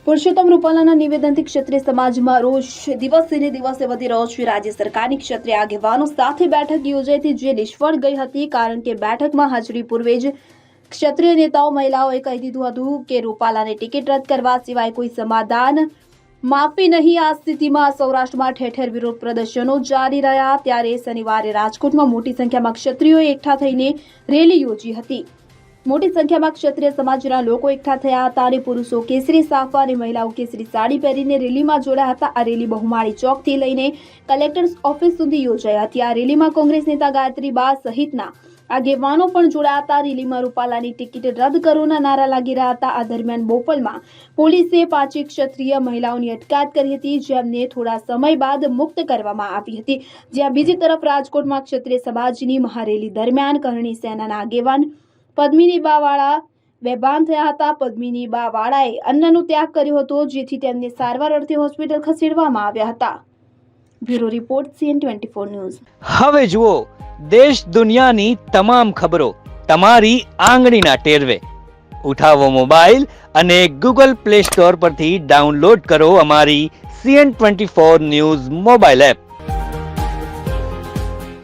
પુરુષોત્તમ રૂપાલાના નિવેદનથી ક્ષત્રિય સમાજમાં રોષ દિવસે ને દિવસે વધી રહ્યો છે. રાજ્ય સરકારની ક્ષત્રિય આગેવાનો સાથે બેઠક યોજાઈ હતી, જે નિષ્ફળ ગઈ હતી, કારણ કે બેઠકમાં હાજરી પૂર્વે જ ક્ષત્રિય નેતાઓ, મહિલાઓએ કહી દીધું હતું કે રૂપાલાને ટિકિટ રદ કરવા સિવાય કોઈ સમાધાન માફી નહીં. આ સ્થિતિમાં સૌરાષ્ટ્રમાં ઠેર ઠેર વિરોધ પ્રદર્શનો જારી રહ્યા. ત્યારે શનિવારે રાજકોટમાં મોટી સંખ્યામાં ક્ષત્રિયોએ એકઠા થઈને રેલી યોજી હતી. મોટી સંખ્યામાં ક્ષત્રિય સમાજના લોકો એકઠા થયા હતા અને પુરુષો કેસરી, સાફા અને મહિલાઓ કેસરી સાડી પહેરીને રેલીમાં જોડાયા હતા. આ રેલી બહુમાળી ચોકથી લઈને કલેક્ટર ઓફિસ સુધી યોજાઈ હતી. આ રેલીમાં કોંગ્રેસ નેતા ગાયત્રી બા સહિતના આગેવાનો પણ જોડાયા હતા. રેલીમાં રૂપાલાની ટિકિટ રદ કરોના નારા લાગી રહ્યા હતા. આ દરમિયાન બોપલમાં પોલીસે પાંચેક ક્ષત્રિય મહિલાઓની અટકાયત કરી હતી, જેમને થોડા સમય બાદ મુક્ત કરવામાં આવી હતી. જ્યાં બીજી તરફ રાજકોટમાં ક્ષત્રિય સમાજની મહારેલી દરમિયાન કરણી સેનાના આગેવાન પદ્મિની બાવાળા બેભાન થયા હતા. પદ્મિની બાવાળાએ અન્નનો ત્યાગ કર્યો હતો, જેથી તેમને સારવાર અર્થે હોસ્પિટલ ખસેડવામાં આવ્યા હતા. Bureau report, CN twenty four news. હવે જુઓ, દેશ દુનિયાની તમામ ખબરો તમારી આંગળીના ટેરવે. ઉઠાવો મોબાઈલ અને ગૂગલ પ્લે સ્ટોર પરથી ડાઉનલોડ કરો અમારી CN twenty four news mobile app.